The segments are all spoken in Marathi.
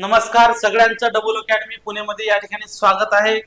नमस्कार सगळ्यांचं डबल अकॅडमी पुणेमध्ये या ठिकाणी स्वागत आहे.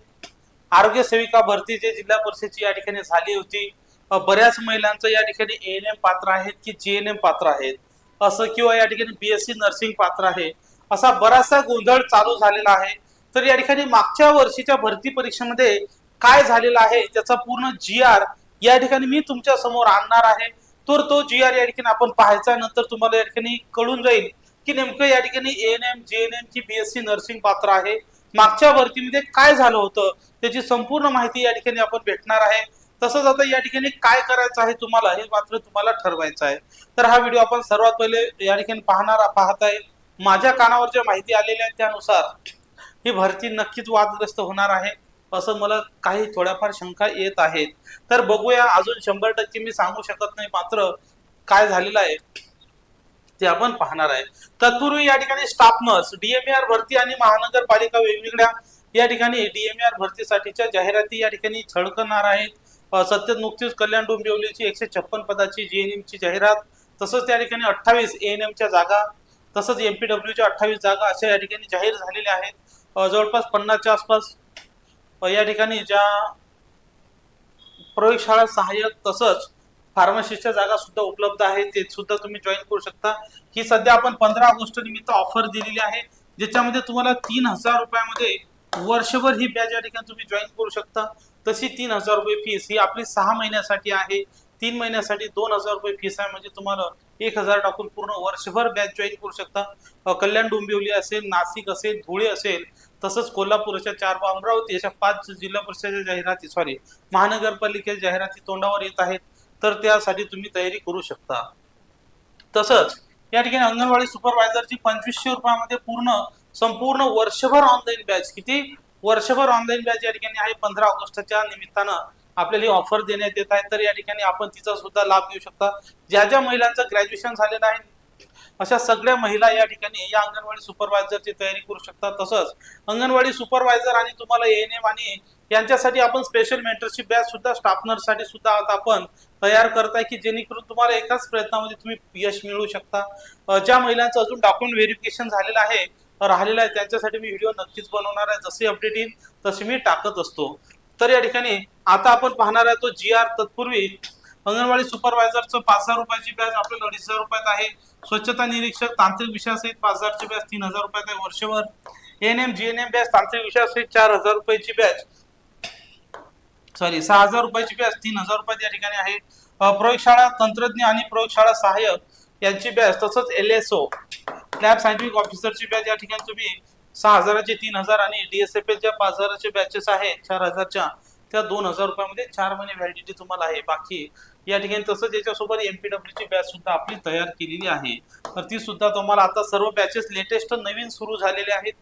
आरोग्य सेविका भरती जे जिल्हा परिषदची या ठिकाणी झाली होती बऱ्याच महिलांचं या ठिकाणी एन एम पात्र आहेत की जे एन एम पात्र आहेत? असं किंवा या ठिकाणी बीएससी नर्सिंग पात्र आहे? असा बराचसा गोंधळ चालू झालेला आहे. तर या ठिकाणी मागच्या वर्षीच्या भरती परीक्षेमध्ये काय झालेलं आहे? त्याचा पूर्ण जी आर या ठिकाणी मी तुमच्यासमोर आणणार आहे. तर तो जी आर या ठिकाणी आपण पाहायचा नंतर तुम्हाला या ठिकाणी कळून जाईल की नेमकं या ठिकाणी N M J N M ची बीएससी नर्सिंग पात्र आहे. मागच्या भरतीमध्ये काय झालं होतं त्याची संपूर्ण माहिती या ठिकाणी आपण भेटणार आहे. तसंच आता या ठिकाणी काय करायचं आहे तुम्हाला हे मात्र तुम्हाला ठरवायचं आहे. तर हा व्हिडिओ आपण सर्वात पहिले या ठिकाणी पाहणार पाहत आहे. माझ्या कानावर ज्या माहिती आलेल्या आहेत त्यानुसार ही भरती नक्कीच वादग्रस्त होणार आहे असं मला काही थोड्याफार शंका येत आहेत. तर बघूया अजून शंभर टक्के मी सांगू शकत नाही मात्र काय झालेलं आहे. ते आपण पाहणार आहे. तत्पूर्वी या ठिकाणी स्टाफ नर्स डीएमआर भरती आणि महानगरपालिका वेगवेगळ्या या ठिकाणी डीएमआर भरतीसाठीच्या जाहिराती या ठिकाणी छळकणार आहेत. सत्य नुकतीच कल्याण डोंबिवलीची एकशे छप्पन पदाची जीएनएमची जाहिरात तसंच त्या ठिकाणी अठ्ठावीस एन एमच्या जागा तसंच एमपीडब्ल्यूच्या अठ्ठावीस जागा अशा या ठिकाणी जाहीर झालेल्या आहेत. जवळपास पन्नासच्या आसपास या ठिकाणी ज्या प्रयोगशाळा सहाय्यक तसंच फार्मसिस्टच्या जागा सुद्धा उपलब्ध आहे ते सुद्धा तुम्ही जॉईन करू शकता. ही सध्या आपण पंधरा ऑगस्ट निमित्त ऑफर दिलेली आहे. ज्याच्यामध्ये तुम्हाला तीन हजार रुपयामध्ये वर्षभर ही बॅच या ठिकाणी तुम्ही जॉईन करू शकता. तशी तीन हजार रुपये फीस ही आपली सहा महिन्यासाठी आहे. तीन महिन्यासाठी दोन हजार रुपये फीस आहे. म्हणजे तुम्हाला एक हजार टाकून पूर्ण वर्षभर बॅच जॉईन करू शकता. कल्याण डोंबिवली असेल नाशिक असेल धुळे असेल तसंच कोल्हापूरच्या चार अमरावती अशा पाच जिल्हा परिषदेच्या जाहिराती सॉरी महानगरपालिकेच्या जाहिराती तोंडावर येत आहेत. तर त्यासाठी तुम्ही तयारी करू शकता. तसंच या ठिकाणी अंगणवाडी सुपरवायझरची पंचवीसशे रुपयामध्ये पूर्ण संपूर्ण वर्षभर ऑनलाईन बॅच किती? वर्षभर ऑनलाईन बॅच या ठिकाणी आहे. पंधरा ऑगस्टच्या निमित्तानं आपल्याला ही ऑफर देण्यात येत आहे. तर या ठिकाणी आपण तिचा सुद्धा लाभ घेऊ शकता. ज्या ज्या महिलांचं ग्रॅज्युएशन झालेलं आहे अशा सगळ्या महिला या ठिकाणी या अंगणवाडी सुपरवायझरची तयारी करू शकतात तसंच अंगणवाडी सुपरवायझर आणि तुम्हाला एन एम आणि यांच्यासाठी आपण स्पेशल मेंटरशिप बॅच सुद्धा स्टाफसाठी सुद्धा आता आपण तयार करताय की जेणेकरून तुम्हाला एकाच प्रयत्नामध्ये तुम्ही यश मिळवू शकता. ज्या महिलांचं अजून डॉक्युमेंट व्हेरिफिकेशन झालेलं आहे राहिलेलं आहे त्यांच्यासाठी मी व्हिडिओ नक्कीच बनवणार आहे. जसे अपडेट येईल तसे मी टाकत असतो. तर या ठिकाणी आता आपण पाहणार आहे तो जी आर तत्पूर्वी अंगणवाडी सुपरवायझरचं पाच हजार रुपयाची बॅच आपल्याला अडीच हजार रुपयात आहे. स्वच्छता निरीक्षक तांत्रिक विषयासहित पाच हजारची बॅच तीन हजार रुपयात आहे वर्षभर. N M G N M batch तांत्रिक विषयासहित चार हजार रुपयाची बॅच सॉरी सहा हजार रुपयाची बॅच तीन हजार रुपयात या ठिकाणी आहे. प्रयोगशाळा तंत्रज्ञ आणि प्रयोगशाळा सहाय्यक यांची बॅच तसंच L S O lab scientific ऑफिसरची batch या ठिकाणी तुम्ही सहा हजाराचे तीन हजार आणि डीएसएफ च्या पाच हजाराचे बॅचेस आहेत चार हजारच्या. त्या दोन हजार रुपयामध्ये चार महिने व्हॅलिडिटी तुम्हाला आहे. बाकी या ठिकाणी तसंच याच्यासोबत एमपीडब्ल्यू ची बॅच सुद्धा आपली तयार केलेली आहे. तर ती सुद्धा तुम्हाला आता सर्व बॅचेस लेटेस्ट नवीन सुरू झालेले आहेत.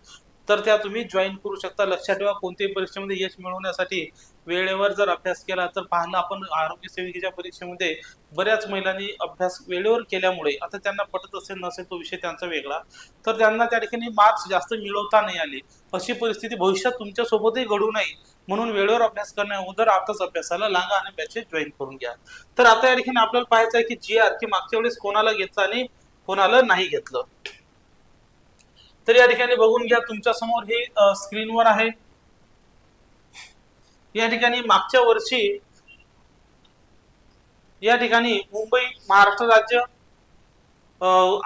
तर त्या तुम्ही जॉईन करू शकता. लक्षात ठेवा कोणत्याही परीक्षेमध्ये यश मिळवण्यासाठी वेळेवर जर अभ्यास केला तर पाहणं आपण आरोग्य सेविकेच्या परीक्षेमध्ये बऱ्याच महिलांनी अभ्यास वेळेवर केल्यामुळे आता त्यांना पटत असेल नसेल तो विषय त्यांचा वेगळा तर त्यांना त्या ठिकाणी मार्क्स जास्त मिळवता नाही आले. अशी परिस्थिती भविष्यात तुमच्या सोबतही घडू नये म्हणून वेळेवर अभ्यास करण्या अगोदर आताच अभ्यासाला लागा आणि बॅचेस जॉईन करून घ्या. तर आता या ठिकाणी आपल्याला पाहायचं आहे की जी आर की मागच्या वेळेस कोणाला घेतलं आणि कोणाला नाही घेतलं? तर या ठिकाणी बघून घ्या तुमच्यासमोर हे स्क्रीनवर आहे. या ठिकाणी मागच्या वर्षी या ठिकाणी मुंबई महाराष्ट्र राज्य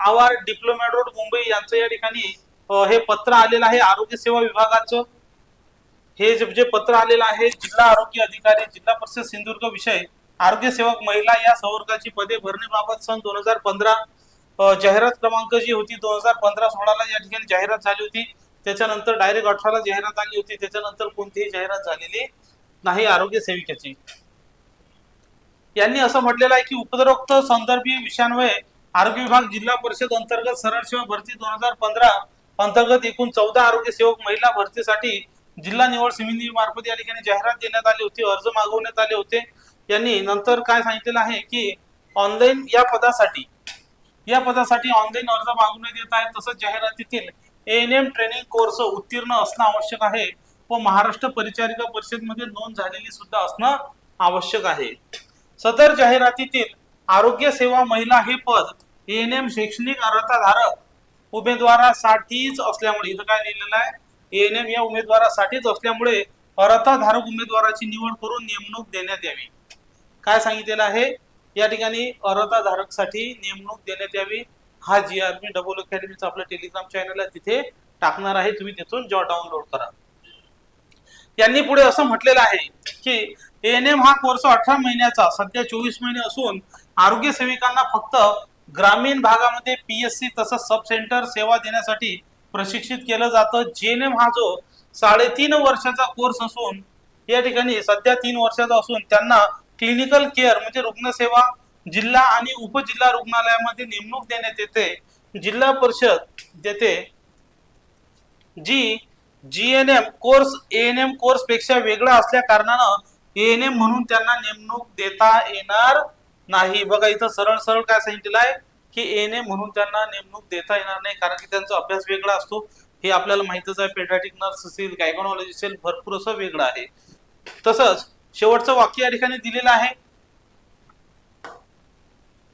आवार डिप्लोमॅट रोड मुंबई यांचं या ठिकाणी हे पत्र आलेलं आहे आरोग्य सेवा विभागाचं. हे जे जे पत्र आलेलं आहे जिल्हा आरोग्य अधिकारी जिल्हा परिषद सिंधुदुर्ग विषय आरोग्य सेवक महिला या संवर्गाची पदे भरण्याबाबत सन दोन हजार पंधरा जाहिरात क्रमांक जी होती दोन हजार पंधरा सोळाला या ठिकाणी जाहिरात झाली होती. त्याच्यानंतर डायरेक्ट अठराला जाहिरात आली होती. त्याच्यानंतर कोणतीही जाहिरात झालेली नाही आरोग्य सेविकेची. यांनी असं म्हटलेलं आहे की उपद्रोक्त संदर्भीय विषयांमुळे आरोग्य विभाग जिल्हा परिषद अंतर्गत सरळ सेवा भरती दोन हजार पंधरा अंतर्गत एकूण चौदा आरोग्य सेवक महिला भरतीसाठी जिल्हा निवड समिती मार्फत या ठिकाणी जाहिरात देण्यात आली होती अर्ज मागवण्यात आले होते. यांनी नंतर काय सांगितलेलं आहे की ऑनलाईन या पदासाठी या पदासाठी ऑनलाईन अर्ज मागवून देत आहे तसंच जाहिरातीतील एन एम ट्रेनिंग कोर्स उत्तीर्ण असणं आवश्यक आहे व महाराष्ट्र परिचारिका परिषदमध्ये नोंद झालेली सुद्धा असणं आवश्यक आहे. सदर जाहिरातीतील आरोग्य सेवा महिला हे पद एन एम शैक्षणिक अर्हताधारक उमेदवारासाठीच असल्यामुळे इथं काय लिहिलेलं आहे? एएनएम या उमेदवारासाठीच असल्यामुळे अर्हताधारक उमेदवाराची निवड करून नेमणूक देण्यात यावी. काय सांगितलेलं आहे? या ठिकाणी अर्हताधारकसाठी नेमणूक देण्यात यावी. हा जी आर मी डबल अकॅडमीचा आपलं टेलिग्राम चॅनल आहे. तिथे टाकणार आहे. तुम्ही तिथून जेव्हा डाउनलोड करा. यांनी पुढे असं म्हटलेलं आहे की एएनएम हा कोर्स अठरा महिन्याचा सध्या चोवीस महिने असून आरोग्य सेविकांना फक्त ग्रामीण भागामध्ये पीएससी तसंच सब सेंटर सेवा देण्यासाठी प्रशिक्षित केलं जातं. जेएनएम हा जो साडेतीन वर्षाचा कोर्स असून या ठिकाणी सध्या तीन वर्षाचा असून त्यांना क्लिनिकल केअर म्हणजे रुग्णसेवा जिल्हा आणि उपजिल्हा रुग्णालयामध्ये नेमणूक देण्यात येते. जिल्हा परिषद देते. G G N M course N M कोर्सपेक्षा वेगळा असल्या कारणानं एन एम म्हणून त्यांना नेमणूक देता येणार नाही. बघा इथं सरळ सरळ काय सांगितलेलं आहे की एम म्हणून त्यांना नेमणूक देता येणार नाही कारण की त्यांचा अभ्यास वेगळा असतो. हे आपल्याला माहितच आहे पेट्रॅटिक नर्स असेल गायगोनॉलॉजी असेल भरपूर असं वेगळं आहे. तसंच शेवटचं वाक्य या ठिकाणी दिलेलं आहे.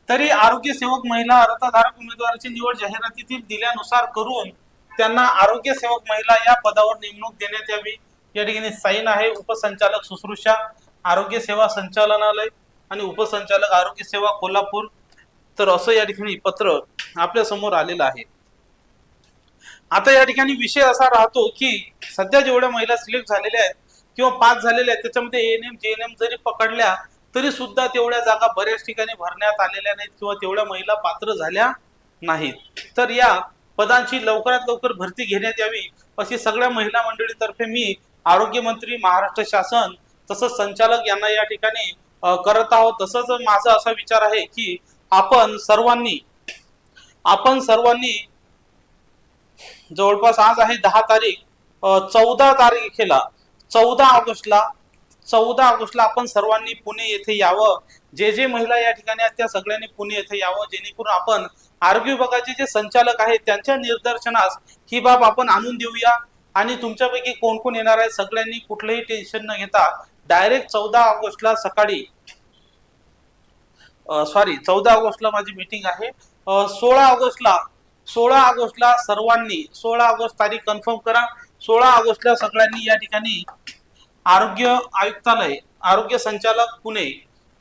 तरी आरोग्य सेवक महिला अर्हताधारक उमेदवाराची निवड जाहिरातीतील दिल्यानुसार करून त्यांना आरोग्य सेवक महिला या पदावर नेमणूक देण्यात यावी. या ठिकाणी साईन आहे. उपसंचालक शुश्रूषा आरोग्य सेवा संचालनालय आणि उपसंचालक आरोग्य सेवा कोल्हापूर. तर असं या ठिकाणी पत्र आपल्यासमोर आलेलं आहे. आता या ठिकाणी विषय असा राहतो की सध्या जेवढ्या महिला सिलेक्ट झालेल्या आहेत किंवा पास झालेल्या आहेत त्याच्यामध्ये एएनएम जेएनएम जरी पकडल्या तरी सुद्धा तेवढ्या जागा बऱ्याच ठिकाणी भरण्यात आलेल्या नाहीत किंवा तेवढ्या महिला पात्र झाल्या नाहीत. तर या पदांची लवकरात लवकर भरती घेण्यात यावी अशी सगळ्या महिला मंडळीतर्फे मी आरोग्यमंत्री महाराष्ट्र शासन तसंच संचालक यांना या ठिकाणी करत आहोत. तसंच माझा असा विचार आहे की आपण सर्वांनी आपण सर्वांनी जवळपास आज आहे दहा तारीख चौदा तारखेला चौदा ऑगस्टला चौदा ऑगस्टला आपण सर्वांनी पुणे येथे यावं. जे जे महिला या ठिकाणी आहेत त्या सगळ्यांनी पुणे येथे यावं. जेणेकरून आपण आरोग्य विभागाचे जे संचालक आहेत त्यांच्या निदर्शनास ही बाब आपण आणून देऊया. आणि तुमच्यापैकी कोण कोण येणार आहे सगळ्यांनी कुठलंही टेन्शन न घेता डायरेक्ट चौदा ऑगस्टला सकाळी सॉरी चौदा ऑगस्टला माझी मीटिंग आहे. सोळा ऑगस्टला सोळा ऑगस्टला सर्वांनी सोळा ऑगस्ट तारीख कन्फर्म करा. सोळा ऑगस्टला सगळ्यांनी या ठिकाणी आरोग्य आयुक्तालय आरोग्य संचालक पुणे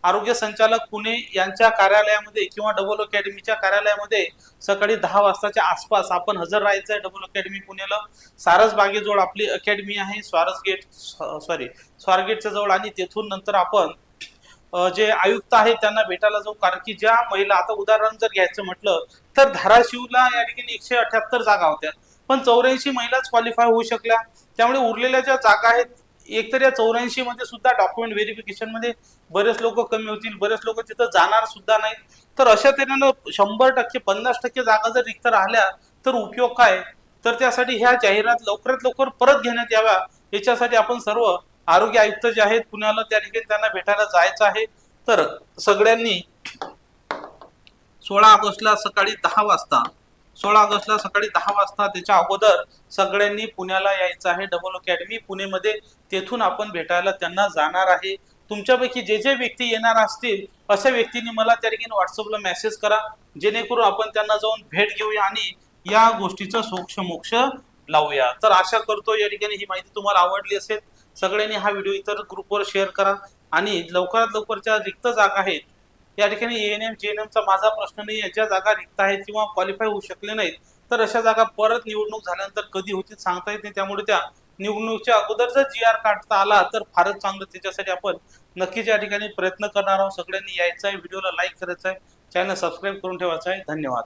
आरोग्य संचालक पुणे यांच्या कार्यालयामध्ये किंवा डबल अकॅडमीच्या कार्यालयामध्ये सकाळी दहा वाजताच्या आसपास आपण हजर राहायचं आहे डबल अकॅडमी पुण्याला. सारस बागेजवळ आपली अकॅडमी आहे स्वारस गेट सॉरी स्वारगेटच्या जवळ आणि तेथून नंतर आपण जे आयुक्त आहेत त्यांना भेटायला जाऊ. कारण की ज्या महिला आता उदाहरण जर घ्यायचं म्हटलं तर धाराशिवला या ठिकाणी एकशे अठ्याहत्तर जागा होत्या. पण चौऱ्याऐंशी महिलाच क्वालिफाय होऊ शकल्या. त्यामुळे उरलेल्या ज्या जागा आहेत एकतर या चौऱ्याऐंशी मध्ये सुद्धा डॉक्युमेंट व्हेरिफिकेशनमध्ये बरेच लोक कमी होतील बरेच लोक तिथं जाणार सुद्धा नाहीत. तर अशा तऱ्हेनं शंभर टक्के पन्नास टक्के जागा जर रिक्त राहिल्या तर उपयोग काय? तर त्यासाठी ह्या जाहिरात लवकरात लवकर परत घेण्यात याव्या. याच्यासाठी आपण सर्व आरोग्य आयुक्त जे आहेत पुण्याला त्या ठिकाणी त्यांना भेटायला जायचं आहे. तर सगळ्यांनी सोळा ऑगस्टला सकाळी दहा वाजता सोळा ऑगस्टला सकाळी दहा वाजता त्याच्या अगोदर सगळ्यांनी पुण्याला यायचं आहे. डबल अकॅडमी पुणेमध्ये तेथून आपण भेटायला त्यांना जाणार आहे. तुमच्यापैकी जे जे व्यक्ती येणार असतील अशा व्यक्तींनी मला त्या ठिकाणी व्हॉट्सअपला मेसेज करा. जेणेकरून आपण त्यांना जाऊन भेट घेऊया आणि या गोष्टीचा सोक्ष मोक्ष लावूया. तर आशा करतो या ठिकाणी ही माहिती तुम्हाला आवडली असेल. सगळ्यांनी हा व्हिडिओ इतर ग्रुपवर शेअर करा. आणि लवकरात लवकरच्या रिक्त जागा आहेत या ठिकाणी एएनएम जेएनएमचा माझा प्रश्न नाही याच्या ज्या जागा रिक्त आहेत किंवा क्वालिफाय होऊ शकले नाहीत तर अशा जागा परत निवडणूक झाल्यानंतर कधी होतील सांगता येत नाही. त्यामुळे त्या निवडणुकीच्या अगोदर जर जी आर काढता आला तर फारच चांगलं. त्याच्यासाठी आपण नक्कीच या ठिकाणी प्रयत्न करणार आहोत. सगळ्यांनी यायचं आहे. व्हिडिओला लाईक करायचा आहे. चॅनल सबस्क्राईब करून ठेवायचं आहे. धन्यवाद.